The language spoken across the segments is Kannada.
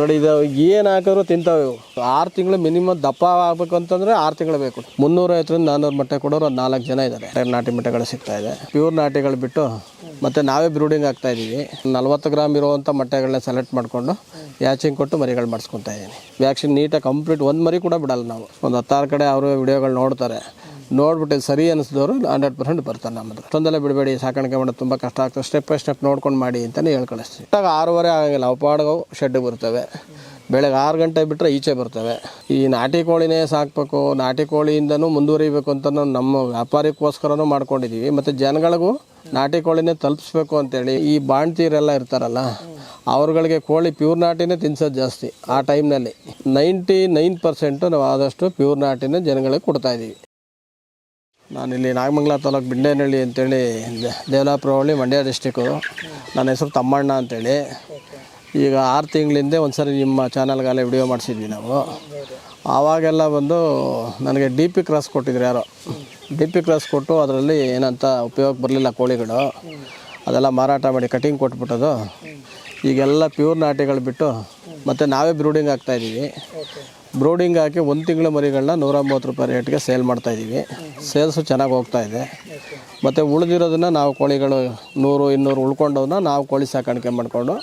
ನೋಡಿ ಇದು ಏನು ಹಾಕಿದ್ರು ತಿಂತಾವೆ ಇವು. ಆರು ತಿಂಗಳು ಮಿನಿಮಮ್ ದಪ್ಪ ಆಗ್ಬೇಕು ಅಂತಂದ್ರೆ ಆರು ತಿಂಗಳು ಬೇಕು. ಮುನ್ನೂರೈವತ್ತರಿಂದ ನಾನ್ನೂರು ಮೊಟ್ಟೆ ಕೊಡೋರು ಒಂದು ನಾಲ್ಕು ಜನ ಇದ್ದಾರೆ ನಾಟಿ ಮೊಟ್ಟೆಗಳು ಸಿಗ್ತಾ ಇದೆ. ಪ್ಯೂರ್ ನಾಟಿಗಳು ಬಿಟ್ಟು ಮತ್ತೆ ನಾವೇ ಬ್ರೂಡಿಂಗ್ ಆಗ್ತಾ ಇದೀವಿ. ನಲ್ವತ್ತು ಗ್ರಾಮ್ ಇರುವಂಥ ಮೊಟ್ಟೆಗಳನ್ನ ಸೆಲೆಕ್ಟ್ ಮಾಡಿಕೊಂಡು ಯಾಚಿಂಗ್ ಕೊಟ್ಟು ಮರಿಗಳು ಮಾಡಿಸ್ಕೊತಾ ಇದ್ದೀನಿ ವ್ಯಾಕ್ಸಿನ್ ನೀಟಾಗಿ ಕಂಪ್ಲೀಟ್ ಒಂದು ಮರಿ ಕೂಡ ಬಿಡಲ್ಲ ನಾವು. ಒಂದು ಹತ್ತಾರು ಕಡೆ ಅವರು ವಿಡಿಯೋಗಳು ನೋಡ್ತಾರೆ. ನೋಡ್ಬಿಟ್ಟು ಸರಿ ಅನಿಸಿದವರು ಹಂಡ್ರೆಡ್ ಪರ್ಸೆಂಟ್ ಬರ್ತಾರೆ ನಮ್ಮದು ತೊಂದರೆ ಬಿಡಬೇಡಿ, ಸಾಕಾಣಿಕೆ ಮಾಡೋದು ತುಂಬ ಕಷ್ಟ ಆಗ್ತದೆ. ಸ್ಟೆಪ್ ಬೈ ಸ್ಟೆಪ್ ನೋಡ್ಕೊಂಡು ಮಾಡಿ ಅಂತಲೇ ಹೇಳ್ ಕಳಿಸ್ತೀವಿ ಇಟ್ಟಾಗ ಆರೂವರೆ ಆಗಂಗಿಲ್ಲ ಅವು ಶೆಡ್ ಬರ್ತವೆ. ಬೆಳಗ್ಗೆ ಆರು ಗಂಟೆ ಬಿಟ್ಟರೆ ಈಚೆ ಬರ್ತವೆ. ಈ ನಾಟಿ ಕೋಳಿನೇ ಸಾಕಬೇಕು, ನಾಟಿ ಕೋಳಿಯಿಂದನೂ ಮುಂದುವರಿಬೇಕು ಅಂತ ನಮ್ಮ ವ್ಯಾಪಾರಕ್ಕೋಸ್ಕರನೂ ಮಾಡ್ಕೊಂಡಿದ್ದೀವಿ ಮತ್ತು ಜನಗಳಿಗೂ ನಾಟಿ ಕೋಳಿನೇ ತಲುಪಿಸ್ಬೇಕು ಅಂತೇಳಿ ಈ ಬಾಣ್ತೀರೆಲ್ಲ ಇರ್ತಾರಲ್ಲ, ಅವ್ರುಗಳಿಗೆ ಕೋಳಿ ಪ್ಯೂರ್ ನಾಟಿನೇ ತಿನ್ಸೋದು ಜಾಸ್ತಿ ಆ ಟೈಮ್ನಲ್ಲಿ ನೈಂಟಿ ನೈನ್ ಪರ್ಸೆಂಟು ನಾವು ಆದಷ್ಟು ಪ್ಯೂರ್ ನಾಟಿನೇ ಜನಗಳಿಗೆ ಕೊಡ್ತಾ ಇದ್ದೀವಿ ನಾನಿಲ್ಲಿ ನಾಗಮಂಗಲ ತಾಲೂಕು ಬಿಂಡೇನಹಳ್ಳಿ ಅಂತೇಳಿ ದೇವಲಾಪುರ ಹೋಳಿ ಮಂಡ್ಯ ಡಿಸ್ಟಿಕ್ಕು ನನ್ನ ಹೆಸರು ತಮ್ಮಣ್ಣ ಅಂತೇಳಿ. ಈಗ ಆರು ತಿಂಗಳಿಂದೆ ಒಂದು ಸರಿ ನಿಮ್ಮ ಚಾನಲ್ಗಾಲೇ ವಿಡಿಯೋ ಮಾಡಿಸಿದ್ವಿ ನಾವು. ಆವಾಗೆಲ್ಲ ಬಂದು ನನಗೆ ಡಿ ಪಿ ಕ್ರಾಸ್ ಕೊಟ್ಟಿದ್ರು ಯಾರೋ. ಡಿ ಪಿ ಕ್ರಾಸ್ ಕೊಟ್ಟು ಅದರಲ್ಲಿ ಏನಂತ ಉಪಯೋಗ ಬರಲಿಲ್ಲ ಕೋಳಿಗಳು. ಅದೆಲ್ಲ ಮಾರಾಟ ಮಾಡಿ ಕಟಿಂಗ್ ಕೊಟ್ಬಿಟ್ಟದು. ಈಗೆಲ್ಲ ಪ್ಯೂರ್ ನಾಟಿಗಳು ಬಿಟ್ಟು ಮತ್ತು ನಾವೇ ಬ್ರೂಡಿಂಗ್ ಆಗ್ತಾಯಿದ್ದೀವಿ ಬ್ರೂಡಿಂಗ್ ಹಾಕಿ ಒಂದು ತಿಂಗಳ ಮರಿಗಳನ್ನ ನೂರ ಮೂವತ್ತು ರೂಪಾಯಿ ರೇಟ್ಗೆ ಸೇಲ್ ಮಾಡ್ತಾ ಇದ್ದೀವಿ ಸೇಲ್ಸು ಚೆನ್ನಾಗಿ ಹೋಗ್ತಾ ಇದೆ. ಮತ್ತು ಉಳಿದಿರೋದನ್ನ ನಾವು ಕೋಳಿಗಳು ನೂರು, ಇನ್ನೂರು ಉಳ್ಕೊಂಡವನ್ನ ನಾವು ಕೋಳಿ ಸಾಕಾಣಿಕೆ ಮಾಡಿಕೊಂಡು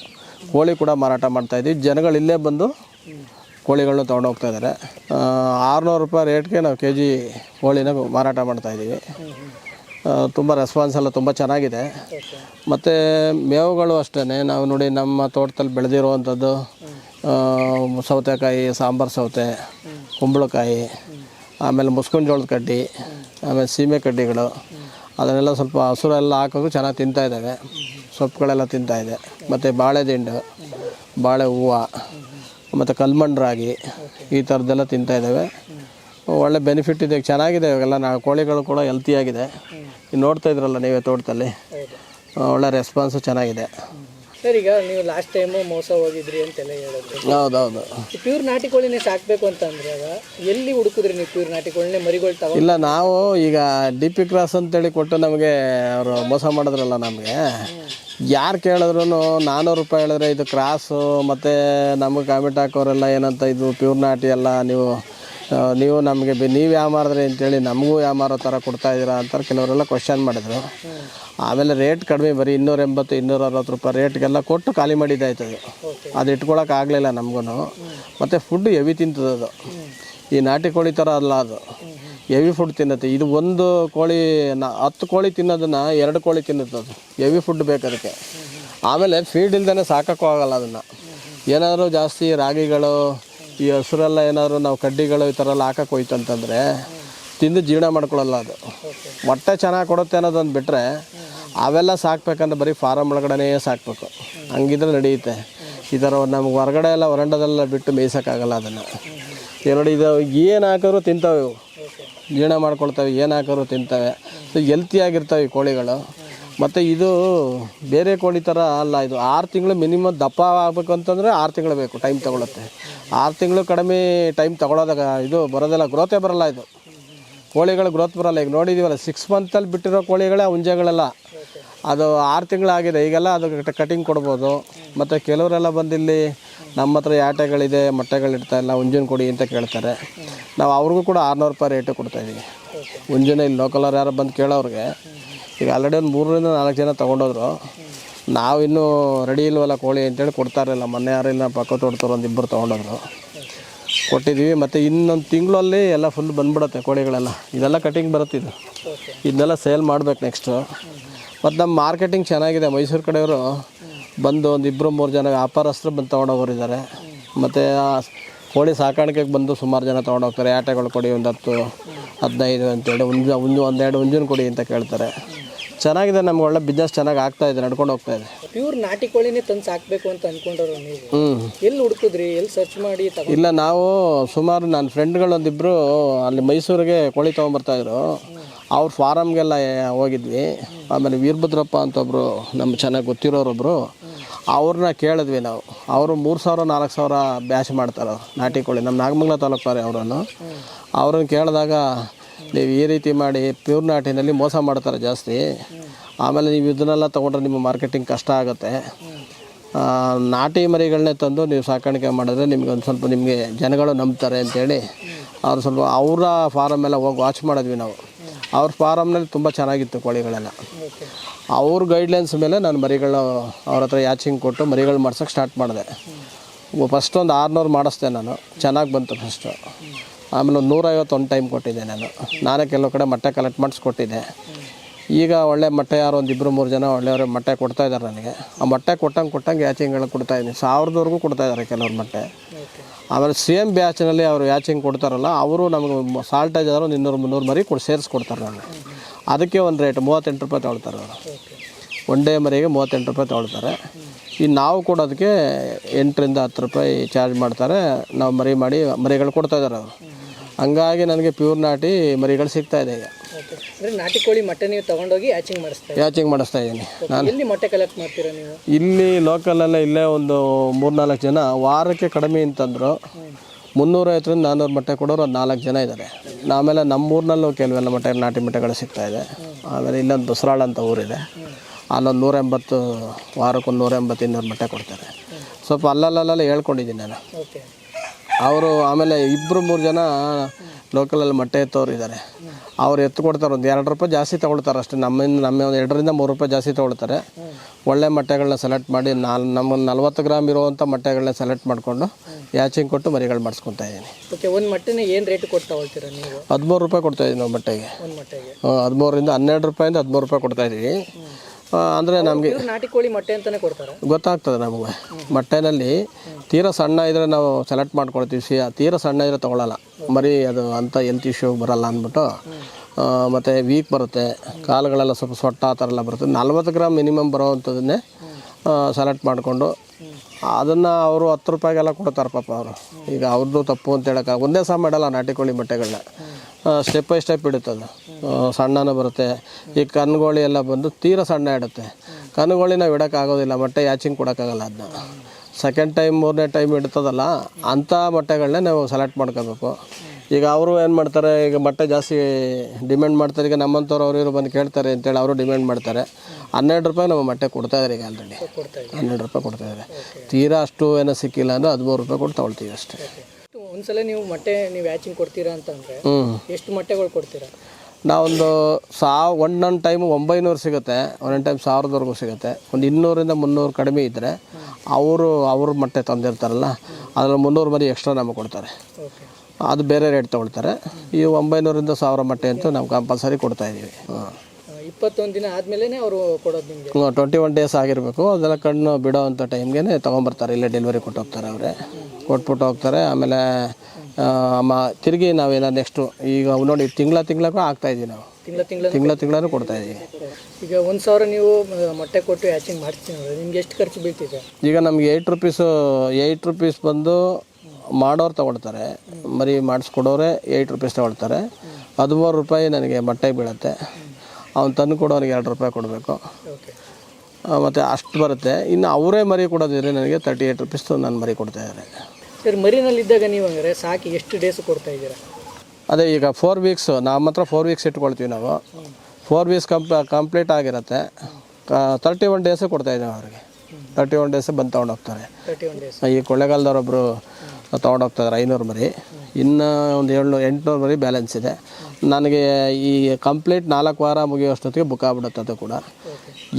ಕೋಳಿ ಕೂಡ ಮಾರಾಟ ಮಾಡ್ತಾ ಇದ್ದೀವಿ ಜನಗಳು ಇಲ್ಲೇ ಬಂದು ಕೋಳಿಗಳನ್ನ ತೊಗೊಂಡು ಹೋಗ್ತಾ ಇದ್ದಾರೆ ಆರುನೂರು ರೂಪಾಯಿ ರೇಟ್ಗೆ ನಾವು ಕೆ ಜಿ ಕೋಳಿನ ಮಾರಾಟ ಮಾಡ್ತಾ ಇದ್ದೀವಿ ತುಂಬ ರೆಸ್ಪಾನ್ಸ್ ಎಲ್ಲ ತುಂಬ ಚೆನ್ನಾಗಿದೆ. ಮತ್ತು ಮೇವುಗಳು ಅಷ್ಟೇ ನಾವು ನೋಡಿ ನಮ್ಮ ತೋಟದಲ್ಲಿ ಬೆಳೆದಿರುವಂಥದ್ದು ಸೌತೆಕಾಯಿ ಸಾಂಬಾರು ಸೌತೆ ಕುಂಬಳಕಾಯಿ ಆಮೇಲೆ ಮುಸ್ಕಿನ ಜೋಳದ ಕಡ್ಡಿ ಆಮೇಲೆ ಸೀಮೆ ಕಡ್ಡಿಗಳು ಅದನ್ನೆಲ್ಲ ಸ್ವಲ್ಪ ಹಸುರೆಲ್ಲ ಹಾಕೋದು ಚೆನ್ನಾಗಿ ತಿಂತಾ ಇದ್ದಾವೆ. ಸೊಪ್ಪುಗಳೆಲ್ಲ ತಿಂತಾ ಇದೆ. ಮತ್ತು ಬಾಳೆ ದಿಂಡು ಬಾಳೆ ಹೂವು ಮತ್ತು ಕಲ್ಮಣ್ ರಾಗಿ ಈ ಥರದ್ದೆಲ್ಲ ತಿಂತಾ ಇದ್ದಾವೆ. ಒಳ್ಳೆ ಬೆನಿಫಿಟ್ ಇದೆ. ಚೆನ್ನಾಗಿದೆ ಇವಾಗೆಲ್ಲ. ನಾವು ಕೋಳಿಗಳು ಕೂಡ ಹೆಲ್ತಿಯಾಗಿದೆ ನೋಡ್ತಾ ಇದ್ರಲ್ಲ ನೀವೇ ತೋಟದಲ್ಲಿ. ಒಳ್ಳೆ ರೆಸ್ಪಾನ್ಸು ಚೆನ್ನಾಗಿದೆ. ಸರ್ ಈಗ ನೀವು ಲಾಸ್ಟ್ ಟೈಮು ಮೋಸ ಹೋಗಿದ್ರಿ ಅಂತೆಲ್ಲ ಹೇಳಿದ್ರಿ ಹೌದೌದು. ಪ್ಯೂರ್ ನಾಟಿ ಕೋಳಿನೇ ಸಾಕ್ಬೇಕು ಅಂತಂದ್ರೆ ಎಲ್ಲಿ ಹುಡುಕಿದ್ರಿ ನೀವು ಪ್ಯೂರ್ ನಾಟಿ ಕೋಳಿನೇ ಮರಿಗಳು ತಗೋ ಇಲ್ಲ ನಾವು ಈಗ ಡಿ ಪಿ ಕ್ರಾಸ್ ಅಂತೇಳಿ ಕೊಟ್ಟು ನಮಗೆ ಅವರು ಮೋಸ ಮಾಡಿದ್ರಲ್ಲ ನಮಗೆ. ಯಾರು ಕೇಳಿದ್ರು ನಾನ್ನೂರು ರೂಪಾಯಿ ಹೇಳಿದ್ರೆ ಇದು ಕ್ರಾಸು ಮತ್ತು ನಮಗೆ ಕಾಮೆಂಟ್ ಹಾಕೋರೆಲ್ಲ ಏನಂತ ಇದು ಪ್ಯೂರ್ ನಾಟಿ ಅಲ್ಲ ನೀವು ನೀವು ನಮಗೆ ಬೆ ನೀವು ಯಾವ ಮಾರಿದ್ರಿ ಅಂತೇಳಿ ನಮಗೂ ಯಾವ ಮಾರೋ ಥರ ಕೊಡ್ತಾ ಇದ್ದೀರಾ ಅಂತ ಕೆಲವರೆಲ್ಲ ಕ್ವಶನ್ ಮಾಡಿದ್ರು. ಆಮೇಲೆ ರೇಟ್ ಕಡಿಮೆ ಬರೀ ಇನ್ನೂರ ಎಂಬತ್ತು ಇನ್ನೂರ ಅರವತ್ತು ರೂಪಾಯಿ ರೇಟ್ಗೆಲ್ಲ ಕೊಟ್ಟು ಖಾಲಿ ಮಾಡಿದ್ದಾಯ್ತದೆ ಅದು ಇಟ್ಕೊಳಕ್ಕೆ ಆಗಲಿಲ್ಲ ನಮಗೂ ಮತ್ತು ಫುಡ್ ಹೆವಿ ತಿಂತದೆ ಅದು. ಈ ನಾಟಿ ಕೋಳಿ ಥರ ಅಲ್ಲ ಅದು. ಹೆವಿ ಫುಡ್ ತಿನ್ನತ್ತೆ. ಇದು ಒಂದು ಕೋಳಿ ನ ಹತ್ತು ಕೋಳಿ ತಿನ್ನೋದನ್ನು ಎರಡು ಕೋಳಿ ತಿನ್ನುತ್ತೆ ಅದು. ಎವಿ ಫುಡ್ ಬೇಕು ಅದಕ್ಕೆ. ಆಮೇಲೆ ಫೀಡ್ ಇಲ್ದೇ ಸಾಕೋಕ್ಕೂ ಆಗಲ್ಲ ಅದನ್ನು. ಏನಾದರೂ ಜಾಸ್ತಿ ರಾಗಿಗಳು ಈ ಹಸುರೆಲ್ಲ ಏನಾದರೂ ನಾವು ಕಡ್ಡಿಗಳು ಈ ಥರ ಎಲ್ಲ ಹಾಕಕ್ಕೆ ಹೋಯ್ತು ಅಂತಂದರೆ ತಿಂದು ಜೀರ್ಣ ಮಾಡ್ಕೊಳ್ಳಲ್ಲ ಅದು. ಮೊಟ್ಟೆ ಚೆನ್ನಾಗಿ ಕೊಡುತ್ತೆ ಅನ್ನೋದೊಂದು ಬಿಟ್ಟರೆ ಅವೆಲ್ಲ ಸಾಕ್ಬೇಕಂದ್ರೆ ಬರೀ ಫಾರಮ್ ಒಳಗಡೆನೇ ಸಾಕಬೇಕು. ಹಂಗಿದ್ರೆ ನಡೆಯುತ್ತೆ. ಈ ಥರ ನಮ್ಗೆ ಹೊರಗಡೆ ಎಲ್ಲ ಹೊರಂಡದೆಲ್ಲ ಬಿಟ್ಟು ಮೇಯ್ಸೋಕ್ಕಾಗಲ್ಲ ಅದನ್ನು. ನೋಡಿ ಇದು ಏನು ಹಾಕಿದ್ರು ತಿಂತಾವೆ ಇವು. ಜೀರ್ಣ ಮಾಡ್ಕೊಳ್ತವೆ, ಏನು ಹಾಕಿದ್ರು ತಿಂತವೆ. ಹೆಲ್ತಿಯಾಗಿರ್ತವೆ ಈ ಕೋಳಿಗಳು. ಮತ್ತು ಇದು ಬೇರೆ ಕೋಳಿ ಥರ ಅಲ್ಲ, ಇದು ಆರು ತಿಂಗಳು ಮಿನಿಮಮ್ ದಪ್ಪ ಆಗಬೇಕು ಅಂತಂದರೆ ಆರು ತಿಂಗಳು ಬೇಕು ಟೈಮ್ ತೊಗೊಳುತ್ತೆ. ಆರು ತಿಂಗಳು ಕಡಿಮೆ ಟೈಮ್ ತಗೊಳ್ಳೋದಾಗ ಇದು ಬರೋದಿಲ್ಲ ಗ್ರೋತೇ ಬರಲ್ಲ ಇದು. ಕೋಳಿಗಳು ಗ್ರೋತ್ ಬರಲ್ಲ. ಈಗ ನೋಡಿದ್ದೀವಲ್ಲ ಸಿಕ್ಸ್ ಮಂತಲ್ಲಿ ಬಿಟ್ಟಿರೋ ಕೋಳಿಗಳೇ ಹುಂಜೆಗಳೆಲ್ಲ. ಅದು ಆರು ತಿಂಗಳಾಗಿದೆ ಈಗೆಲ್ಲ ಅದು ಕಟಿಂಗ್ ಕೊಡ್ಬೋದು. ಮತ್ತು ಕೆಲವರೆಲ್ಲ ಬಂದಿಲ್ಲಿ ನಮ್ಮ ಹತ್ರ ಯಾಟೆಗಳಿದೆ, ಮೊಟ್ಟೆಗಳು ಹುಂಜಿನ ಇಲ್ಲ, ಹುಂಜನ್ ಕೊಡಿ ಅಂತ ಕೇಳ್ತಾರೆ. ನಾವು ಅವ್ರಿಗೂ ಕೂಡ ಆರುನೂರು ರೂಪಾಯಿ ರೇಟು ಕೊಡ್ತಾಯಿದ್ದೀವಿ ಹುಂಜನ ಇಲ್ಲಿ ಲೋಕಲವ್ರು ಯಾರು ಬಂದು ಕೇಳೋರಿಗೆ ಈಗ ಆಲ್ರೆಡಿ ಒಂದು ಮೂರರಿಂದ ನಾಲ್ಕು ಜನ ತೊಗೊಂಡೋದ್ರು. ನಾವು ಇನ್ನೂ ರೆಡಿ ಇಲ್ವಲ್ಲ ಕೋಳಿ ಅಂತೇಳಿ ಕೊಡ್ತಾ ಇರಲಿಲ್ಲ ಮೊನ್ನೆ ಇಲ್ಲ ಪಕ್ಕ ತೋಟದವ್ರು ಒಂದು ಇಬ್ಬರು ತೊಗೊಂಡೋದ್ರು. ಕೊಟ್ಟಿದ್ದೀವಿ ಮತ್ತು ಇನ್ನೊಂದು ತಿಂಗಳಲ್ಲಿ ಎಲ್ಲ ಫುಲ್ ಬಂದ್ಬಿಡುತ್ತೆ ಕೋಳಿಗಳೆಲ್ಲ. ಇದೆಲ್ಲ ಕಟಿಂಗ್ ಬರುತ್ತೆ ಇದು. ಇದನ್ನೆಲ್ಲ ಸೇಲ್ ಮಾಡ್ಬೇಕು ನೆಕ್ಸ್ಟು ಮತ್ತು ನಮ್ಮ ಮಾರ್ಕೆಟಿಂಗ್ ಚೆನ್ನಾಗಿದೆ. ಮೈಸೂರು ಕಡೆಯವರು ಬಂದು ಒಂದು ಇಬ್ಬರು ಮೂರು ಜನ ವ್ಯಾಪಾರಸ್ಥರು ಬಂದು ತೊಗೊಂಡೋಗೋರಿದ್ದಾರೆ ಮತ್ತು ಕೋಳಿ ಸಾಕಾಣಿಕೆಗೆ ಬಂದು ಸುಮಾರು ಜನ ತೊಗೊಂಡೋಗ್ತಾರೆ. ಆಟೆಗಳು ಕೊಡಿ ಒಂದು ಹತ್ತು, ಹದಿನೈದು ಅಂತೇಳಿ. ಒಂದು ಒಂದು ಒಂದೆರಡು ಹುಂಜನ್ ಕೊಡಿ ಅಂತ ಕೇಳ್ತಾರೆ. ಚೆನ್ನಾಗಿದೆ ನಮ್ಗೆ ಒಳ್ಳೆ ಬಿಸ್ನೆಸ್ ಚೆನ್ನಾಗಿ ಆಗ್ತಾ ಇದೆ ನಡ್ಕೊಂಡು ಹೋಗ್ತಾ ಇದೆ. ಪ್ಯೂರ್ ನಾಟಿ ಕೋಳಿನೇ ತಂದು ಸಾಕಬೇಕು ಅಂತ ಅನ್ಕೊಂಡ್ರು ನೀವು. ಹ್ಞೂ ಎಲ್ಲಿ ಹುಡುಕಿದ್ರಿ ಎಲ್ಲಿ ಸರ್ಚ್ ಮಾಡಿ ತಗೊಂಡು ಇಲ್ಲ ನಾವು ಸುಮಾರು ನನ್ನ ಫ್ರೆಂಡ್ಗಳೊಂದಿಬ್ಬರು ಅಲ್ಲಿ ಮೈಸೂರಿಗೆ ಕೋಳಿ ತೊಗೊಂಬರ್ತಾಯಿದ್ರು ಅವ್ರ ಫಾರಮ್ಗೆಲ್ಲ ಹೋಗಿದ್ವಿ. ಆಮೇಲೆ ವೀರಭದ್ರಪ್ಪ ಅಂತ ಒಬ್ಬರು ನಮ್ಮ ಚೆನ್ನಾಗಿ ಗೊತ್ತಿರೋರೊಬ್ಬರು ಅವ್ರನ್ನ ಕೇಳಿದ್ವಿ ನಾವು. ಅವರು ಮೂರು ಸಾವಿರ ನಾಲ್ಕು ಸಾವಿರ ಬ್ಯಾಚ್ ಮಾಡ್ತಾರೆ ಅವ್ರು ನಾಟಿ ಕೋಳಿ. ನಮ್ಮ ನಾಗಮಂಗಲ ತಾಲೂಕು ಅವರನ್ನು. ಅವ್ರನ್ನ ಕೇಳಿದಾಗ ನೀವು ಈ ರೀತಿ ಮಾಡಿ ಪ್ಯೂರ್ ನಾಟಿನಲ್ಲಿ ಮೋಸ ಮಾಡ್ತಾರೆ ಜಾಸ್ತಿ. ಆಮೇಲೆ ನೀವು ಇದನ್ನೆಲ್ಲ ತೊಗೊಂಡ್ರೆ ನಿಮ್ಮ ಮಾರ್ಕೆಟಿಂಗ್ ಕಷ್ಟ ಆಗುತ್ತೆ. ನಾಟಿ ಮರಿಗಳನ್ನೇ ತಂದು ನೀವು ಸಾಕಾಣಿಕೆ ಮಾಡಿದ್ರೆ ನಿಮ್ಗೆ ಒಂದು ಸ್ವಲ್ಪ ನಿಮಗೆ ಜನಗಳು ನಂಬ್ತಾರೆ ಅಂತೇಳಿ ಅವ್ರು ಸ್ವಲ್ಪ ಅವರ ಫಾರಮ್ ಎಲ್ಲ ಹೋಗಿ ವಾಚ್ ಮಾಡಿದ್ವಿ ನಾವು. ಅವ್ರ ಫಾರಮ್ನಲ್ಲಿ ತುಂಬ ಚೆನ್ನಾಗಿತ್ತು ಕೋಳಿಗಳೆಲ್ಲ. ಅವ್ರ ಗೈಡ್ಲೈನ್ಸ್ ಮೇಲೆ ನಾನು ಮರಿಗಳು ಅವ್ರ ಹತ್ರ ಯಾಚಿಂಗ್ ಕೊಟ್ಟು ಮರಿಗಳು ಮಾಡ್ಸೋಕೆ ಸ್ಟಾರ್ಟ್ ಮಾಡಿದೆ. ಫಸ್ಟ್ ಒಂದು ಆರುನೂರು ಮಾಡಿಸ್ದೆ ನಾನು. ಚೆನ್ನಾಗಿ ಬಂತು ಫಸ್ಟು ಆಮೇಲೆ ಒಂದು ನೂರೈವತ್ತು ಒಂದು ಟೈಮ್ ಕೊಟ್ಟಿದ್ದೆ ನಾನು. ನಾನೇ ಕೆಲವು ಕಡೆ ಮೊಟ್ಟೆ ಕಲೆಕ್ಟ್ ಮಾಡಿಸ್ಕೊಟ್ಟಿದ್ದೆ ಈಗ ಒಳ್ಳೆ ಮೊಟ್ಟೆ ಯಾರು ಒಂದು ಇಬ್ಬರು ಮೂರು ಜನ ಒಳ್ಳೆಯವರು ಮೊಟ್ಟೆ ಕೊಡ್ತಾ ಇದ್ದಾರೆ ನನಗೆ. ಆ ಮೊಟ್ಟೆ ಕೊಟ್ಟಂಗೆ ಕೊಟ್ಟಂಗೆ ಕೊಡ್ತಾ ಇದ್ದೀನಿ. ಸಾವಿರದವರೆಗೂ ಕೊಡ್ತಾ ಇದ್ದಾರೆ ಕೆಲವ್ರು ಮೊಟ್ಟೆ. ಆಮೇಲೆ ಸೇಮ್ ಬ್ಯಾಚ್ನಲ್ಲಿ ಅವರು ಯಾಚಿಂಗ್ ಕೊಡ್ತಾರಲ್ಲ, ಅವರು ನಮಗೆ ಸಾಲ್ಟೇಜ್ ಆದರೂ ಒಂದು ಇನ್ನೂರು ಮುನ್ನೂರು ಮರಿ ಕೊಡು ಸೇರಿಸ್ಕೊಡ್ತಾರೆ ನನಗೆ ಅದಕ್ಕೆ ಒಂದು ರೇಟ್ ಮೂವತ್ತೆಂಟು ರೂಪಾಯಿ ತಗೊಳ್ತಾರೆ ಅವರು. ಒನ್ ಡೇ ಮರಿಗೆ ಮೂವತ್ತೆಂಟು ರೂಪಾಯಿ ತಗೊಳ್ತಾರೆ. ಈ ನಾವು ಕೊಡೋದಕ್ಕೆ ಎಂಟರಿಂದ ಹತ್ತು ರೂಪಾಯಿ ಚಾರ್ಜ್ ಮಾಡ್ತಾರೆ. ನಾವು ಮರಿ ಮಾಡಿ ಮರಿಗಳು ಕೊಡ್ತಾ ಇದ್ದಾರೆ ಅವರು. ಹಂಗಾಗಿ ನನಗೆ ಪ್ಯೂರ್ ನಾಟಿ ಮರಿಗಳು ಸಿಗ್ತಾ ಇದೆ ಈಗ. ಅಂದರೆ ನಾಟಿ ಕೋಳಿ ಮೊಟ್ಟೆ ನೀವು ತಗೊಂಡೋಗಿ ಹ್ಯಾಚಿಂಗ್ ಮಾಡಿಸ್ತಾ ಹ್ಯಾಚಿಂಗ್ ಯಾಚಿಂಗ್ ಮಾಡಿಸ್ತಾ ಇದ್ದೀನಿ. ನಾನು ಎಲ್ಲಿ ಮೊಟ್ಟೆ ಕಲೆಕ್ಟ್ ಮಾಡ್ತೀರಾ ನೀವು? ಇಲ್ಲಿ ಲೋಕಲಲ್ಲೇ ಇಲ್ಲೇ ಒಂದು ಮೂರ್ನಾಲ್ಕು ಜನ ವಾರಕ್ಕೆ ಕಡಿಮೆ ಅಂತಂದರು. ಮುನ್ನೂರೈವತ್ತರಿಂದ ನಾನ್ನೂರು ಮೊಟ್ಟೆ ಕೊಡೋರು ಒಂದು ನಾಲ್ಕು ಜನ ಇದ್ದಾರೆ ಆಮೇಲೆ ನಮ್ಮೂರಿನಲ್ಲೂ ಕೆಲವೆಲ್ಲ ಮೊಟ್ಟೆ ನಾಟಿ ಮೊಟ್ಟೆಗಳು ಸಿಗ್ತಾ ಇದೆ. ಆಮೇಲೆ ಇಲ್ಲೊಂದು ದಸರಾಳ ಅಂತ ಊರಿದೆ. ಅಲ್ಲೊಂದು ನೂರ ಎಂಬತ್ತು ವಾರಕ್ಕೊಂದು ನೂರ ಎಂಬತ್ತು ಇನ್ನೂರು ಮೊಟ್ಟೆ ಕೊಡ್ತಾರೆ. ಸ್ವಲ್ಪ ಅಲ್ಲಲ್ಲಲ್ಲ ಹೇಳ್ಕೊಂಡಿದ್ದೀನಿ ನಾನು. ಓಕೆ ಅವರು ಆಮೇಲೆ ಇಬ್ಬರು ಮೂರು ಜನ ಲೋಕಲಲ್ಲಿ ಮೊಟ್ಟೆ ಎತ್ತೋರು ಇದ್ದಾರೆ ಅವ್ರು ಎತ್ತು ಕೊಡ್ತಾರೆ ಒಂದು ಎರಡು ರೂಪಾಯಿ ಜಾಸ್ತಿ ತೊಗೊಳ್ತಾರೆ ಅಷ್ಟೇ. ನಮ್ಮಿಂದ ನಮ್ಮ ಒಂದು ಎರಡರಿಂದ ಮೂರು ರೂಪಾಯಿ ಜಾಸ್ತಿ ತೊಗೊಳ್ತಾರೆ. ಒಳ್ಳೆ ಮೊಟ್ಟೆಗಳನ್ನ ಸೆಲೆಕ್ಟ್ ಮಾಡಿ ನಾಲ್ ನಮ್ಮ ನಲ್ವತ್ತು ಗ್ರಾಮ್ ಇರುವಂಥ ಮೊಟ್ಟೆಗಳನ್ನ ಸೆಲೆಕ್ಟ್ ಮಾಡಿಕೊಂಡು ಯಾಚಿಂಗ್ ಕೊಟ್ಟು ಮರಿಗಳು ಮಾಡಿಸ್ಕೊತಾ ಇದ್ದೀನಿ. ಓಕೆ ಒಂದು ಮೊಟ್ಟೆನ ಏನು ರೇಟ್ ಕೊಟ್ಟು ತಗೊಳ್ತೀರಾ ನೀವು? ಹದಿಮೂರು ರೂಪಾಯಿ ಕೊಡ್ತಾ ಇದ್ದೀವಿ ನಾವು ಮೊಟ್ಟೆಗೆ. ಒಂದು ಮೊಟ್ಟೆಗೆ. ಹದಿಮೂರರಿಂದ ಹನ್ನೆರಡು ರೂಪಾಯಿಂದ ಹದಿಮೂರು ರೂಪಾಯಿ ಕೊಡ್ತಾ ಇದ್ದೀವಿ ಅಂದರೆ ನಮಗೆ ನಾಟಿ ಕೋಳಿ ಮೊಟ್ಟೆ ಅಂತಾನೆ ಕೊಡ್ತಾರೆ? ಗೊತ್ತಾಗ್ತದೆ ನಮಗೆ. ಮೊಟ್ಟೆನಲ್ಲಿ ತೀರಾ ಸಣ್ಣ ಇದ್ರೆ ನಾವು ಸೆಲೆಕ್ಟ್ ಮಾಡ್ಕೊಳ್ತೀವಿ. ಸಿ ತೀರಾ ಸಣ್ಣ ಇದ್ರೆ ತೊಗೊಳಲ್ಲ. ಮರಿ ಅದು ಅಂಥ ಎಂತ ಇಶ್ಯೂ ಬರಲ್ಲ ಅಂದ್ಬಿಟ್ಟು ಮತ್ತು ಮತ್ತೆ ವೀಕ್ ಬರುತ್ತೆ. ಕಾಲುಗಳೆಲ್ಲ ಸ್ವಲ್ಪ ಸೊಟ್ಟ ಆ ಥರ ಎಲ್ಲ ಬರುತ್ತೆ. ನಲ್ವತ್ತು ಗ್ರಾಮ್ ಮಿನಿಮಮ್ ಬರೋವಂಥದ್ದನ್ನೇ ಸೆಲೆಕ್ಟ್ ಮಾಡಿಕೊಂಡು ಅದನ್ನು ಅವರು ಹತ್ತು ರೂಪಾಯಿಗೆಲ್ಲ ಕೊಡ್ತಾರೆ ಪಾಪ ಅವರು. ಈಗ ಅವ್ರದ್ದು ತಪ್ಪು ಅಂತ ಹೇಳಕ್ಕೆ ಒಂದೇ ಸಹ ಮಾಡಲ್ಲ ನಾಟಿ ಕೋಳಿ ಮೊಟ್ಟೆಗಳನ್ನ ಸ್ಟೆಪ್ ಬೈ ಸ್ಟೆಪ್ ಇಡುತ್ತದು. ಸಣ್ಣನೂ ಬರುತ್ತೆ. ಈ ಕಣ್ಗೋಳಿ ಎಲ್ಲ ಬಂದು ತೀರ ಸಣ್ಣ ಇಡುತ್ತೆ. ಕಣ್ಗೋಳಿ ನಾವು ಇಡೋಕ್ಕಾಗೋದಿಲ್ಲ ಮೊಟ್ಟೆ ಯಾಚಿಂಗ್ ಕೊಡೋಕ್ಕಾಗಲ್ಲ ಅದನ್ನ ಸೆಕೆಂಡ್ ಟೈಮ್ ಮೂರನೇ ಟೈಮ್ ಇಡ್ತದಲ್ಲ ಅಂಥ ಮೊಟ್ಟೆಗಳನ್ನೇ ನಾವು ಸೆಲೆಕ್ಟ್ ಮಾಡ್ಕೋಬೇಕು. ಈಗ ಅವರು ಏನು ಮಾಡ್ತಾರೆ ಈಗ ಮೊಟ್ಟೆ ಜಾಸ್ತಿ ಡಿಮ್ಯಾಂಡ್ ಮಾಡ್ತಾರೆ ಈಗ ನಮ್ಮಂಥವ್ರು ಅವರು ಇವರು ಬಂದು ಕೇಳ್ತಾರೆ ಅಂತೇಳಿ ಅವರು ಡಿಮ್ಯಾಂಡ್ ಮಾಡ್ತಾರೆ. ಹನ್ನೆರಡು ರೂಪಾಯಿ ನಮ್ಮ ಮೊಟ್ಟೆ ಕೊಡ್ತಾ ಇದ್ದಾರೆ ಈಗ ಆಲ್ರೆಡಿ ಹನ್ನೆರಡು ರೂಪಾಯಿ ಕೊಡ್ತಾ ಇದ್ದಾರೆ ತೀರಾ ಅಷ್ಟು ಏನೋ ಸಿಕ್ಕಿಲ್ಲ ಅಂದರೆ ಹದಿಮೂರು ರೂಪಾಯಿ ಕೊಟ್ಟು ತೊಗೊಳ್ತೀವಿ ಅಷ್ಟೇ. ಒಂದ್ಸಲ ನೀವು ಮೊಟ್ಟೆ ನೀವು ವ್ಯಾಚಿಂಗ್ ಕೊಡ್ತೀರಾ ಅಂತಂದರೆ ಹ್ಞೂ ಎಷ್ಟು ಮೊಟ್ಟೆಗಳು ಕೊಡ್ತೀರಾ? ನಾವೊಂದು ಸಾವ್ ಒಂದೊಂದು ಟೈಮು ಒಂಬೈನೂರು ಸಿಗುತ್ತೆ. ಒಂದೊಂದು ಟೈಮ್ ಸಾವಿರದವರೆಗೂ ಸಿಗುತ್ತೆ. ಒಂದು ಇನ್ನೂರಿಂದ ಮುನ್ನೂರು ಕಡಿಮೆ ಇದ್ದರೆ ಅವರು ಅವ್ರ ಮೊಟ್ಟೆ ತಂದಿರ್ತಾರಲ್ಲ ಅದರಲ್ಲಿ ಮುನ್ನೂರು ಮರಿ ಎಕ್ಸ್ಟ್ರಾ ನಮಗೆ ಕೊಡ್ತಾರೆ. ಅದು ಬೇರೆ ರೇಟ್ ತೊಗೊಳ್ತಾರೆ. ಈ ಒಂಬೈನೂರಿಂದ ಸಾವಿರ ಮಟ್ಟೆ ಅಂತೂ ನಾವು ಕಂಪಲ್ಸರಿ ಕೊಡ್ತಾ ಇದ್ದೀವಿ. ಇಪ್ಪತ್ತೊಂದು ದಿನ ಆದ್ಮೇಲೆ ಅವರು ಕೊಡೋದು ನಿಮಗೆ? ಟ್ವೆಂಟಿ ಒನ್ ಡೇಸ್ ಆಗಿರಬೇಕು. ಅದೆಲ್ಲ ಕಣ್ಣು ಬಿಡೋ ಅಂಥ ಟೈಮ್ಗೆ ತೊಗೊಂಬರ್ತಾರೆ. ಇಲ್ಲೇ ಡೆಲಿವರಿ ಕೊಟ್ಟು ಹೋಗ್ತಾರೆ ಅವರೇ. ಕೊಟ್ಬಿಟ್ಟು ಹೋಗ್ತಾರೆ. ಆಮೇಲೆ ಮ ತಿರುಗಿ ನಾವೇನ ನೆಕ್ಸ್ಟು ಈಗ ನೋಡಿ ತಿಂಗಳ ತಿಂಗಳಕ್ಕೂ ಆಗ್ತಾ ಇದ್ದೀವಿ ನಾವು. ತಿಂಗಳ ತಿಂಗಳ ತಿಂಗಳ ಇದ್ದೀವಿ ಈಗ ಒಂದು ಸಾವಿರ ನೀವು ಮೊಟ್ಟೆ ಕೊಟ್ಟು ಹ್ಯಾಚಿಂಗ್ ಮಾಡ್ತೀನಿ ನಿಮ್ಗೆ ಎಷ್ಟು ಖರ್ಚು ಬೀಳ್ತಿದೆ? ಈಗ ನಮ್ಗೆ ಏಯ್ಟ್ ರುಪೀಸು ಏಯ್ಟ್ ರುಪೀಸ್ ಬಂದು ಮಾಡೋರು ತಗೊಳ್ತಾರೆ. ಮರಿ ಮಾಡಿಸ್ಕೊಡೋರೆ ಏಯ್ಟ್ ರುಪೀಸ್ ತಗೊಳ್ತಾರೆ. ಹದಿಮೂರು ರೂಪಾಯಿ ನನಗೆ ಮೊಟ್ಟೆ ಬೀಳುತ್ತೆ. ಅವ್ನು ತಂದು ಕೊಡೋನಿಗೆ ಎರಡು ರೂಪಾಯಿ ಕೊಡಬೇಕು. ಮತ್ತು ಅಷ್ಟು ಬರುತ್ತೆ. ಇನ್ನು ಅವರೇ ಮರಿ ಕೊಡೋದಿದ್ರೆ ನನಗೆ ತರ್ಟಿ ಏಯ್ಟ್ ರುಪೀಸ್ ನಾನು ಮರಿ ಕೊಡ್ತಾ ಇದ್ದಾರೆ. ಸರ್ ಮರಿನಲ್ಲಿದ್ದಾಗ ನೀವು ಹಂಗಾರೆ ಸಾಕಿ ಎಷ್ಟು ಡೇಸ್ ಕೊಡ್ತಾ ಇದ್ದೀರಾ? ಅದೇ ಈಗ ಫೋರ್ ವೀಕ್ಸು ನಮ್ಮ ಹತ್ರ ಫೋರ್ ವೀಕ್ಸ್ ಇಟ್ಕೊಳ್ತೀವಿ ನಾವು. ಫೋರ್ ವೀಕ್ಸ್ ಕಂಪ್ ಕಂಪ್ಲೀಟ್ ಆಗಿರುತ್ತೆ. ತರ್ಟಿ ಒನ್ ಡೇಸೇ ಕೊಡ್ತಾಯಿದ್ದೀವಿ ಅವ್ರಿಗೆ. ತರ್ಟಿ ಒನ್ ಡೇಸೇ ಬಂದು ತೊಗೊಂಡೋಗ್ತಾರೆ ಈ ಕೊಳ್ಳೆಗಾಲದವರೊಬ್ಬರು ತೊಗೊಂಡೋಗ್ತಾರೆ ಐನೂರು ಮರಿ. ಇನ್ನು ಒಂದು ಏಳ್ನೂರು ಎಂಟುನೂರು ಮರಿ ಬ್ಯಾಲೆನ್ಸ್ ಇದೆ. ನನಗೆ ಈ ಕಂಪ್ಲೀಟ್ ನಾಲ್ಕು ವಾರ ಮುಗಿಯೋಷ್ಟೊತ್ತಿಗೆ ಬುಕ್ ಆಗ್ಬಿಡುತ್ತೆ ಅದು ಕೂಡ.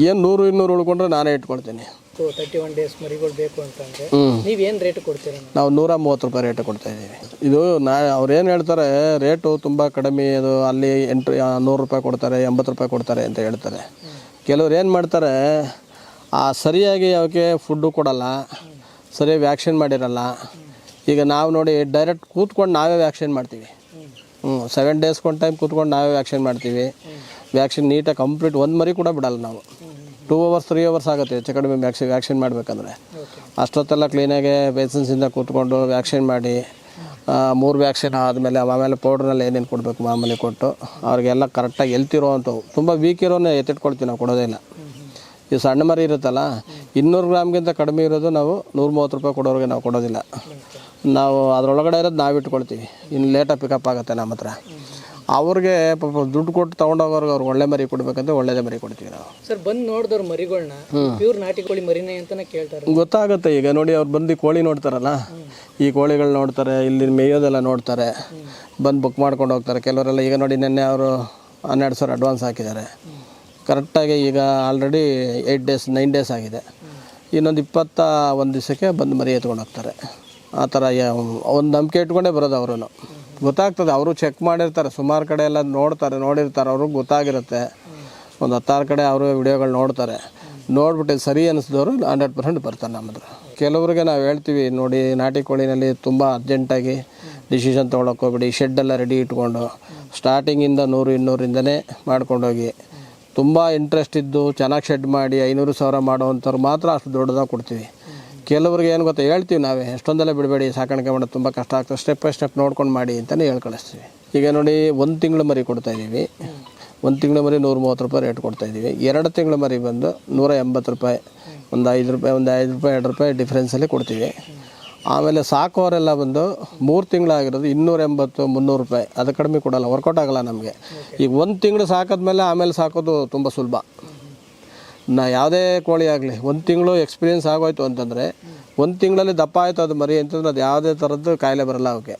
ಏನು ನೂರು ಇನ್ನೂರು ಉಳ್ಕೊಂಡ್ರೆ ನಾನೇ ಇಟ್ಕೊಳ್ತೀನಿ. ಸೊ ತರ್ಟಿ ಒನ್ ಡೇಸ್ ಮರಿಗಳು ಬೇಕು ಅಂತಂದ್ರೆ ನೀವು ರೇಟ್ ಕೊಡ್ತೀರಾ ನಾವು ನೂರ ಮೂವತ್ತು ರೂಪಾಯಿ ರೇಟ್ ಕೊಡ್ತಾ ಇದ್ದೀವಿ. ಇದು ನಾ ಅವ್ರು ಏನು ಹೇಳ್ತಾರೆ ರೇಟು ತುಂಬ ಕಡಿಮೆ ಅದು ಅಲ್ಲಿ ಎಂಟು ನೂರು ರೂಪಾಯಿ ಕೊಡ್ತಾರೆ ಎಂಬತ್ತು ರೂಪಾಯಿ ಕೊಡ್ತಾರೆ ಅಂತ ಹೇಳ್ತಾರೆ. ಕೆಲವ್ರು ಏನು ಮಾಡ್ತಾರೆ ಆ ಸರಿಯಾಗಿ ಅವಕ್ಕೆ ಫುಡ್ಡು ಕೊಡಲ್ಲ ಸರಿಯಾಗಿ ವ್ಯಾಕ್ಸಿನ್ ಮಾಡಿರಲ್ಲ ಈಗ ನಾವು ನೋಡಿ ಡೈರೆಕ್ಟ್ ಕೂತ್ಕೊಂಡು ನಾವೇ ವ್ಯಾಕ್ಸಿನ್ ಮಾಡ್ತೀವಿ. ಹ್ಞೂ ಸೆವೆನ್ ಒಂದು ಟೈಮ್ ಕೂತ್ಕೊಂಡು ನಾವೇ ವ್ಯಾಕ್ಸಿನ್ ಮಾಡ್ತೀವಿ. ವ್ಯಾಕ್ಸಿನ್ ನೀಟಾಗಿ ಕಂಪ್ಲೀಟ್ ಒಂದು ಮರಿ ಕೂಡ ಬಿಡಲ್ಲ ನಾವು. ಟೂ ಅವರ್ಸ್ ತ್ರೀ ಅವರ್ಸ್ ಆಗುತ್ತೆ. ಹೆಚ್ಚು ಕಡಿಮೆ ವ್ಯಾಕ್ಸಿನ್ ವ್ಯಾಕ್ಸಿನ್ ಮಾಡಬೇಕಂದ್ರೆ. ಅಷ್ಟೊತ್ತೆಲ್ಲ ಕ್ಲೀನಾಗಿ ಬೇಸನ್ಸಿಂದ ಕೂತ್ಕೊಂಡು ವ್ಯಾಕ್ಸಿನ್ ಮಾಡಿ ಮೂರು ವ್ಯಾಕ್ಸಿನ್ ಆದಮೇಲೆ ಆಮೇಲೆ ಪೌಡ್ರಲ್ಲಿ ಏನೇನು ಕೊಡಬೇಕು ಮಾಮೂಲಿ ಕೊಟ್ಟು ಅವ್ರಿಗೆಲ್ಲ ಕರೆಕ್ಟಾಗಿ ಎಲ್ತಿರೋ ಅಂಥವು ತುಂಬ ವೀಕ್ ಇರೋನೇ ಎತ್ತಿಟ್ಕೊಳ್ತೀವಿ ನಾವು ಕೊಡೋದೇ ಇಲ್ಲ. ಈ ಸಣ್ಣ ಮರಿ ಇರುತ್ತಲ್ಲ ಇನ್ನೂರು ಗ್ರಾಮ್ಗಿಂತ ಕಡಿಮೆ ಇರೋದು ನಾವು ನೂರು ಮೂವತ್ತು ರೂಪಾಯಿ ಕೊಡೋರಿಗೆ ನಾವು ಕೊಡೋದಿಲ್ಲ. ನಾವು ಅದರೊಳಗಡೆ ಇರೋದು ನಾವು ಇಟ್ಕೊಳ್ತೀವಿ. ಇನ್ನು ಲೇಟಾಗಿ ಪಿಕಪ್ ಆಗುತ್ತೆ ನಮ್ಮ ಹತ್ರ. ಅವ್ರಿಗೆ ಪಾಪ ದುಡ್ಡು ಕೊಟ್ಟು ತೊಗೊಂಡೋಗೋರ್ಗೆ ಅವ್ರಿಗೆ ಒಳ್ಳೆ ಮರಿ ಕೊಡ್ಬೇಕಂದ್ರೆ ಒಳ್ಳೇದೇ ಮರಿ ಕೊಡ್ತೀವಿ ನಾವು. ಸರ್ ಬಂದು ನೋಡಿದ್ರು ಮರಿಗಳನ್ನ ಪ್ಯೂರ್ ನಾಟಿ ಕೋಳಿ ಮರಿನೇ ಅಂತಾನೆ ಕೇಳ್ತಾರೆ. ಗೊತ್ತಾಗುತ್ತೆ ಈಗ ನೋಡಿ ಅವ್ರು ಬಂದು ಈ ಕೋಳಿ ನೋಡ್ತಾರಲ್ಲ ಈ ಕೋಳಿಗಳು ನೋಡ್ತಾರೆ ಇಲ್ಲಿ ಮೇಯೋದೆಲ್ಲ ನೋಡ್ತಾರೆ ಬಂದು ಬುಕ್ ಮಾಡ್ಕೊಂಡು ಹೋಗ್ತಾರೆ. ಕೆಲವರೆಲ್ಲ ಈಗ ನೋಡಿ ನಿನ್ನೆ ಅವರು ಹನ್ನೆರಡು ಸಾವಿರ ಅಡ್ವಾನ್ಸ್ ಹಾಕಿದ್ದಾರೆ. ಕರೆಕ್ಟಾಗಿ ಈಗ already eight days nine days ಆಗಿದೆ. ಇನ್ನೊಂದು ಇಪ್ಪತ್ತ ಒಂದು ದಿವಸಕ್ಕೆ ಬಂದು ಮರಿ ಎತ್ಕೊಂಡು ಹೋಗ್ತಾರೆ. ಆ ಥರ ಒಂದು ನಂಬಿಕೆ ಇಟ್ಕೊಂಡೇ ಬರೋದು ಅವರು ಗೊತ್ತಾಗ್ತದೆ. ಅವರು ಚೆಕ್ ಮಾಡಿರ್ತಾರೆ. ಸುಮಾರು ಕಡೆ ಎಲ್ಲ ನೋಡ್ತಾರೆ, ನೋಡಿರ್ತಾರೆ. ಅವ್ರಿಗೆ ಗೊತ್ತಾಗಿರುತ್ತೆ. ಒಂದು ಹತ್ತಾರು ಕಡೆ ಅವರು ವಿಡಿಯೋಗಳು ನೋಡ್ತಾರೆ. ನೋಡ್ಬಿಟ್ಟು ಸರಿ ಅನ್ನಿಸಿದವರು ಹಂಡ್ರೆಡ್ ಪರ್ಸೆಂಟ್ ಬರ್ತಾರೆ ನಮ್ಮ ಹತ್ರ. ಕೆಲವ್ರಿಗೆ ನಾವು ಹೇಳ್ತೀವಿ, ನೋಡಿ, ನಾಟಿ ಕೋಳಿನಲ್ಲಿ ತುಂಬ ಅರ್ಜೆಂಟಾಗಿ ಡಿಸಿಷನ್ ತೊಗೊಳಕ್ಕೆ ಹೋಗ್ಬಿಡಿ. ಶೆಡ್ಡೆಲ್ಲ ರೆಡಿ ಇಟ್ಕೊಂಡು ಸ್ಟಾರ್ಟಿಂಗಿಂದ ನೂರು ಇನ್ನೂರಿಂದನೇ ಮಾಡ್ಕೊಂಡೋಗಿ. ತುಂಬ ಇಂಟ್ರೆಸ್ಟ್ ಇದ್ದು, ಚೆನ್ನಾಗಿ ಶೆಡ್ ಮಾಡಿ, ಐನೂರು ಸಾವಿರ ಮಾಡೋವಂಥವ್ರು ಮಾತ್ರ ಅಷ್ಟು ದೊಡ್ಡದಾಗಿ ಕೊಡ್ತೀವಿ. ಕೆಲವ್ರಿಗೆ ಏನು ಗೊತ್ತಾ, ಹೇಳ್ತೀವಿ ನಾವೇ, ಎಷ್ಟೊಂದೆಲ್ಲ ಬಿಡಬೇಡಿ, ಸಾಕಾಣಿಕೆ ಮಾಡೋದು ತುಂಬ ಕಷ್ಟ ಆಗ್ತದೆ ಸ್ಟೆಪ್ ಬೈ ಸ್ಟೆಪ್ ನೋಡ್ಕೊಂಡು ಮಾಡಿ ಅಂತಲೇ ಹೇಳಿ ಕಳಿಸ್ತೀವಿ ಈಗ ನೋಡಿ, ಒಂದು ತಿಂಗಳು ಮರಿ ಕೊಡ್ತಾ ಇದ್ದೀವಿ ಒಂದು ತಿಂಗಳು ಮರಿ ನೂರ ಮೂವತ್ತು ರೂಪಾಯಿ ರೇಟ್ ಕೊಡ್ತಾ ಇದ್ದೀವಿ ಎರಡು ತಿಂಗಳು ಮರಿ ಬಂದು ನೂರ ಎಂಬತ್ತು ರೂಪಾಯಿ, ಒಂದು ಐದು ರೂಪಾಯಿ, ಒಂದು ಐದು ರೂಪಾಯಿ, ಎರಡು ರೂಪಾಯಿ ಡಿಫ್ರೆನ್ಸಲ್ಲಿ ಕೊಡ್ತೀವಿ. ಆಮೇಲೆ ಸಾಕೋರೆಲ್ಲ ಬಂದು ಮೂರು ತಿಂಗಳಾಗಿರೋದು ಇನ್ನೂರ ಎಂಬತ್ತು, ಮುನ್ನೂರು ರೂಪಾಯಿ. ಅದು ಕಡಿಮೆ ಕೊಡಲ್ಲ ವರ್ಕೌಟ್ ಆಗಲ್ಲ ನಮಗೆ. ಈಗ ಒಂದು ತಿಂಗಳು ಸಾಕಿದ್ಮೇಲೆ ಆಮೇಲೆ ಸಾಕೋದು ತುಂಬ ಸುಲಭ. ನಾ ಯಾವುದೇ ಕೋಳಿ ಆಗಲಿ, ಒಂದು ತಿಂಗಳು ಎಕ್ಸ್ಪೀರಿಯನ್ಸ್ ಆಗೋಯ್ತು ಅಂತಂದರೆ, ಒಂದು ತಿಂಗಳಲ್ಲಿ ದಪ್ಪ ಆಯಿತು ಅದು ಮರಿ ಅಂತಂದ್ರೆ ಅದು ಯಾವುದೇ ಥರದ್ದು ಕಾಯಿಲೆ ಬರಲ್ಲ ಅವಕ್ಕೆ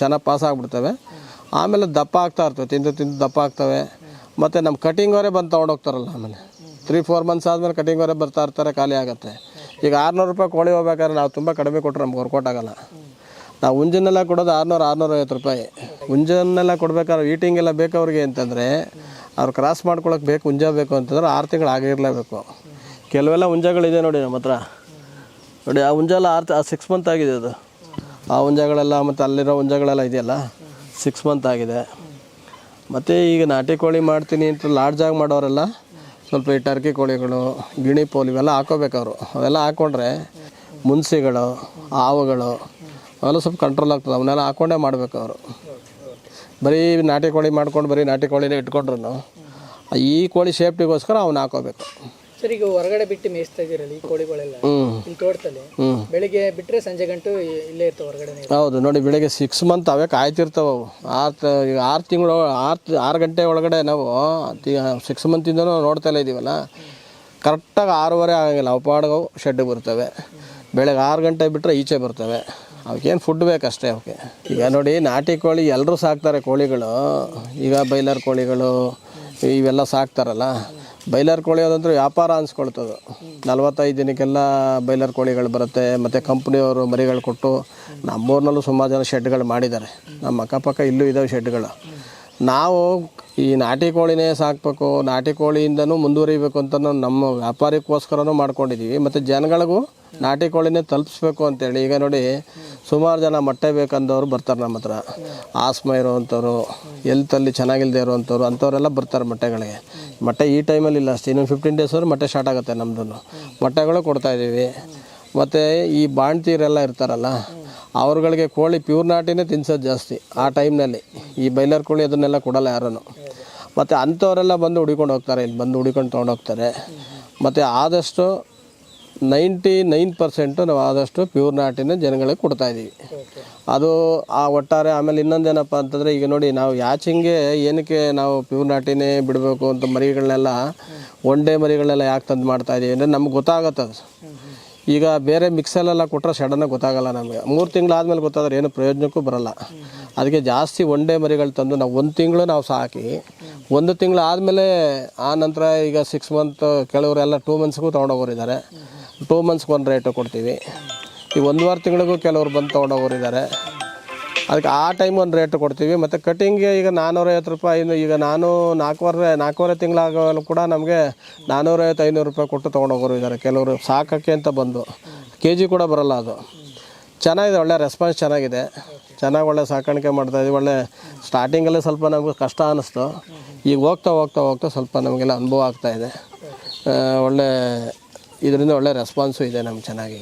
ಚೆನ್ನಾಗಿ ಪಾಸ್ ಆಗಿಬಿಡ್ತವೆ. ಆಮೇಲೆ ದಪ್ಪ ಆಗ್ತಾ ಇರ್ತವೆ, ತಿಂದು ತಿಂದು ದಪ್ಪ ಆಗ್ತವೆ. ಮತ್ತು ನಮ್ಮ ಕಟಿಂಗ್ ಅವರೇ ಬಂದು ತೊಗೊಂಡೋಗ್ತಾರಲ್ಲ ಆಮೇಲೆ. ತ್ರೀ ಫೋರ್ ಮಂತ್ಸ್ ಆದಮೇಲೆ ಕಟಿಂಗ್ ಅವರೇ ಬರ್ತಾ ಇರ್ತಾರೆ, ಖಾಲಿ ಆಗುತ್ತೆ. ಈಗ ಆರುನೂರು ರೂಪಾಯಿ ಕೋಳಿ ಹೋಗ್ಬೇಕಾದ್ರೆ ನಾವು ತುಂಬ ಕಡಿಮೆ ಕೊಟ್ಟರೆ ನಮ್ಗೆ ವರ್ಕೌಟ್ ಆಗೋಲ್ಲ. ನಾವು ಹುಂಜನ್ನೆಲ್ಲ ಕೊಡೋದು ಆರುನೂರು, ಆರುನೂರೈವತ್ತು ರೂಪಾಯಿ. ಉಂಜನ್ನೆಲ್ಲ ಕೊಡ್ಬೇಕಾದ್ರೆ ಈಟಿಂಗೆಲ್ಲ ಬೇಕು ಅಂತಂದರೆ ಅವ್ರು ಕ್ರಾಸ್ ಮಾಡ್ಕೊಳಕ್ಕೆ ಬೇಕು, ಹುಂಜ ಬೇಕು ಅಂತಂದ್ರೆ ಆರು ತಿಂಗಳು ಆಗಿರಲೇಬೇಕು ಕೆಲವೆಲ್ಲ ಹುಂಜಗಳಿದೆ ನೋಡಿ ನಮ್ಮ ಹತ್ರ. ನೋಡಿ, ಆ ಹುಂಜ ಎಲ್ಲ ಆರು ಸಿಕ್ಸ್ ಮಂತ್ ಆಗಿದೆ ಅದು. ಆ ಹುಂಜಗಳೆಲ್ಲ ಮತ್ತು ಅಲ್ಲಿರೋ ಹುಂಜಗಳೆಲ್ಲ ಇದೆಯಲ್ಲ? ಸಿಕ್ಸ್ ಮಂತ್ ಆಗಿದೆ. ಮತ್ತು ಈಗ ನಾಟಿ ಕೋಳಿ ಮಾಡ್ತೀನಿ ಅಂತ ಲಾಡ್ಜಾಗಿ ಮಾಡೋರೆಲ್ಲ ಸ್ವಲ್ಪ ಈ ಟರ್ಕಿ ಕೋಳಿಗಳು, ಗಿಣಿ ಪೋಲ್ ಇವೆಲ್ಲ ಹಾಕೋಬೇಕು ಅವರು. ಅವೆಲ್ಲ ಹಾಕ್ಕೊಂಡ್ರೆ ಮುನ್ಸಿಗಳು ಹಾವುಗಳು ಅವೆಲ್ಲ ಸ್ವಲ್ಪ ಕಂಟ್ರೋಲ್ ಆಗ್ತದೆ. ಅವನ್ನೆಲ್ಲ ಹಾಕ್ಕೊಂಡೇ ಮಾಡಬೇಕು ಅವರು. ಬರೀ ನಾಟಿ ಕೋಳಿ ಮಾಡ್ಕೊಂಡು ಬರೀ ನಾಟಿ ಕೋಳಿನೇ ಇಟ್ಕೊಂಡ್ರು ಈ ಕೋಳಿ ಸೇಫ್ಟಿಗೋಸ್ಕರ ಅವ್ನು ಹಾಕೋಬೇಕು. ಸರ್ ಈಗ ಹೊರಗಡೆ ಬಿಟ್ಟು ಮೇಯಿಸ್ತಾ ಇದ್ದೀರಲ್ಲ ಈ ಕೋಳಿಗಳೆಲ್ಲ? ಹ್ಞೂ ಇಲ್ಲಿ ತೋಟದಲ್ಲಿ? ಬೆಳಿಗ್ಗೆ ಬಿಟ್ರೆ ಸಂಜೆ ಗಂಟು ಇಲ್ಲೇ ಇರ್ತಾವೆ ಹೊರಗಡೆ ಹೌದು ನೋಡಿ ಬೆಳಿಗ್ಗೆ ಸಿಕ್ಸ್ ಮಂತ್ ಅವೇ ಕಾಯ್ತಿರ್ತಾವೆ ಅವು. ಆರು ಈಗ ಆರು ತಿಂಗಳು ಆರು ಆರು ಗಂಟೆ ಒಳಗಡೆ ನಾವು ಸಿಕ್ಸ್ ಮಂತಿಂದನೂ ನೋಡ್ತಾ ಇದ್ದೀವಲ್ಲ ಕರೆಕ್ಟಾಗಿ ಆರೂವರೆ ಆಗಂಗಿಲ್ಲ. ಅವು ಪಾಡ್ಗವು ಶೆಡ್ಗೆ ಬರ್ತವೆ. ಬೆಳಗ್ಗೆ ಆರು ಗಂಟೆ ಬಿಟ್ಟರೆ ಈಚೆ ಬರ್ತವೆ. ಅವಕ್ಕೇನು ಫುಡ್ ಬೇಕಷ್ಟೇ ಅವಕ್ಕೆ. ಈಗ ನೋಡಿ ನಾಟಿ ಕೋಳಿ ಎಲ್ಲರೂ ಸಾಕ್ತಾರೆ ಕೋಳಿಗಳು. ಈಗ ಬೈಲರ್ ಕೋಳಿಗಳು, ಇವೆಲ್ಲ ಸಾಕ್ತಾರಲ್ಲ. ಬೈಲರ್ ಕೋಳಿ ಅದಂತೂ ವ್ಯಾಪಾರ ಅನ್ಸ್ಕೊಳ್ತದೆ. ನಲ್ವತ್ತೈದು ದಿನಕ್ಕೆಲ್ಲ ಬೈಲರ್ ಕೋಳಿಗಳು ಬರುತ್ತೆ, ಮತ್ತು ಕಂಪ್ನಿಯವರು ಮರಿಗಳು ಕೊಟ್ಟು ನಮ್ಮೂರಿನಲ್ಲೂ ಸುಮಾರು ಜನ ಶೆಡ್ಗಳು ಮಾಡಿದ್ದಾರೆ. ನಮ್ಮ ಅಕ್ಕಪಕ್ಕ ಇಲ್ಲೂ ಇದ್ದಾವೆ ಶೆಡ್ಗಳು. ನಾವು ಈ ನಾಟಿ ಕೋಳಿನೇ ಸಾಕಬೇಕು, ನಾಟಿ ಕೋಳಿಯಿಂದನೂ ಮುಂದುವರಿಬೇಕು ಅಂತ ನಮ್ಮ ವ್ಯಾಪಾರಕ್ಕೋಸ್ಕರನೂ ಮಾಡ್ಕೊಂಡಿದ್ದೀವಿ ಮತ್ತು ಜನಗಳಿಗೂ ನಾಟಿ ಕೋಳಿನೇ ತಲುಪಿಸ್ಬೇಕು ಅಂತೇಳಿ. ಈಗ ನೋಡಿ, ಸುಮಾರು ಜನ ಮೊಟ್ಟೆ ಬೇಕಂದವರು ಬರ್ತಾರೆ ನಮ್ಮ ಹತ್ರ. ಆಸ್ಮ ಇರೋವಂಥವ್ರು ಎಲ್ತಲ್ಲಿ ಚೆನ್ನಾಗಿಲ್ಲದೆ ಇರೋವಂಥವ್ರು, ಅಂಥವರೆಲ್ಲ ಬರ್ತಾರೆ ಮೊಟ್ಟೆಗಳಿಗೆ. ಮೊಟ್ಟೆ ಈ ಟೈಮಲ್ಲಿ ಇಲ್ಲ ಅಷ್ಟೇ, ಇನ್ನೊಂದು ಫಿಫ್ಟೀನ್ ಡೇಸ್ ಅವ್ರು ಮೊಟ್ಟೆ ಸ್ಟಾರ್ಟ್ ಆಗುತ್ತೆ ನಮ್ಮದು ಮೊಟ್ಟೆಗಳು ಕೊಡ್ತಾಯಿದ್ದೀವಿ ಮತ್ತು ಈ ಬಾಣ್ತೀರೆಲ್ಲ ಇರ್ತಾರಲ್ಲ ಅವ್ರುಗಳಿಗೆ ಕೋಳಿ ಪ್ಯೂರ್ ನಾಟಿನೇ ತಿನ್ಸೋದು ಜಾಸ್ತಿ ಆ ಟೈಮ್ನಲ್ಲಿ ಈ ಬೈಲರ್ ಕೋಳಿ ಅದನ್ನೆಲ್ಲ ಕೊಡಲ್ಲ ಯಾರೂ ಮತ್ತು ಅಂಥವರೆಲ್ಲ ಬಂದು ಹುಡಿಕೊಂಡು ಹೋಗ್ತಾರೆ, ಇಲ್ಲಿ ಬಂದು ಹುಡಿಕೊಂಡು ತೊಗೊಂಡೋಗ್ತಾರೆ ಮತ್ತು ಆದಷ್ಟು ನೈಂಟಿ ನೈನ್ ಪರ್ಸೆಂಟು ನಾವು ಆದಷ್ಟು ಪ್ಯೂರ್ ನಾಟಿನ ಜನಗಳಿಗೆ ಕೊಡ್ತಾಯಿದ್ದೀವಿ ಅದು ಆ ಒಟ್ಟಾರೆ ಆಮೇಲೆ ಇನ್ನೊಂದೇನಪ್ಪ ಅಂತಂದರೆ, ಈಗ ನೋಡಿ ನಾವು ಯಾಚಿಂಗೆ ಏನಕ್ಕೆ ನಾವು ಪ್ಯೂರ್ ನಾಟಿನೇ ಬಿಡಬೇಕು ಅಂತ ಮರಿಗಳನ್ನೆಲ್ಲ ಒನ್ ಡೇ ಮರಿಗಳನ್ನೆಲ್ಲ ಯಾಕೆ ತಂದು ಮಾಡ್ತಾಯಿದ್ದೀವಿ ಅಂದರೆ ನಮ್ಗೆ ಗೊತ್ತಾಗತ್ತದು. ಈಗ ಬೇರೆ ಮಿಕ್ಸಲೆಲ್ಲ ಕೊಟ್ಟರೆ ಸಡನ್ನಾಗಿ ಗೊತ್ತಾಗಲ್ಲ ನಮಗೆ. ಮೂರು ತಿಂಗಳಾದ್ಮೇಲೆ ಗೊತ್ತಾದ್ರೆ ಏನು ಪ್ರಯೋಜನಕ್ಕೂ ಬರಲ್ಲ. ಅದಕ್ಕೆ ಜಾಸ್ತಿ ಒನ್ ಮರಿಗಳು ತಂದು ನಾವು ಒಂದು ತಿಂಗಳು ನಾವು ಸಾಕಿ, ಒಂದು ತಿಂಗಳು ಆದಮೇಲೆ ಆ ನಂತರ ಈಗ ಸಿಕ್ಸ್ ಮಂತ್ ಕೆಲವರೆಲ್ಲ ಟೂ ಮಂತ್ಸ್ಗೂ ತೊಗೊಂಡೋಗೋರಿದ್ದಾರೆ ಟೂ ಮಂತ್ಸ್ಗೆ ಒಂದು ರೇಟು ಕೊಡ್ತೀವಿ. ಈ ವಾರ ತಿಂಗಳಿಗೂ ಕೆಲವರು ಬಂದು ತೊಗೊಂಡೋಗೋರಿದ್ದಾರೆ ಅದಕ್ಕೆ ಆ ಟೈಮ್ ಒಂದು ರೇಟ್ ಕೊಡ್ತೀವಿ. ಮತ್ತು ಕಟಿಂಗ್ಗೆ ಈಗ ನಾನ್ನೂರೈವತ್ತು ರೂಪಾಯಿ, ಇನ್ನು ಈಗ ನಾನು ನಾಲ್ಕೂವರೆ ನಾಲ್ಕೂವರೆ ತಿಂಗಳಾಗಲು ಕೂಡ ನಮಗೆ ನಾನ್ನೂರೈವತ್ತು ಐನೂರು ರೂಪಾಯಿ ಕೊಟ್ಟು ತೊಗೊಂಡೋಗೋರು ಇದ್ದಾರೆ ಕೆಲವರು ಸಾಕೋಕ್ಕೆ ಅಂತ ಬಂದು. ಕೆ ಜಿ ಕೂಡ ಬರಲ್ಲ ಅದು. ಚೆನ್ನಾಗಿದೆ, ಒಳ್ಳೆ ರೆಸ್ಪಾನ್ಸ್ ಚೆನ್ನಾಗಿದೆ. ಚೆನ್ನಾಗಿ ಒಳ್ಳೆ ಸಾಕಾಣಿಕೆ ಮಾಡ್ತಾಯಿದ್ವಿ ಒಳ್ಳೆ ಸ್ಟಾರ್ಟಿಂಗಲ್ಲೇ ಸ್ವಲ್ಪ ನಮಗೆ ಕಷ್ಟ ಅನ್ನಿಸ್ತು ಈಗ ಹೋಗ್ತಾ ಹೋಗ್ತಾ ಹೋಗ್ತಾ ಸ್ವಲ್ಪ ನಮಗೆಲ್ಲ ಅನುಭವ ಆಗ್ತಾಯಿದೆ ಒಳ್ಳೆ, ಇದರಿಂದ ಒಳ್ಳೆ ರೆಸ್ಪಾನ್ಸು ಇದೆ ನಮ್ಗೆ ಚೆನ್ನಾಗಿ.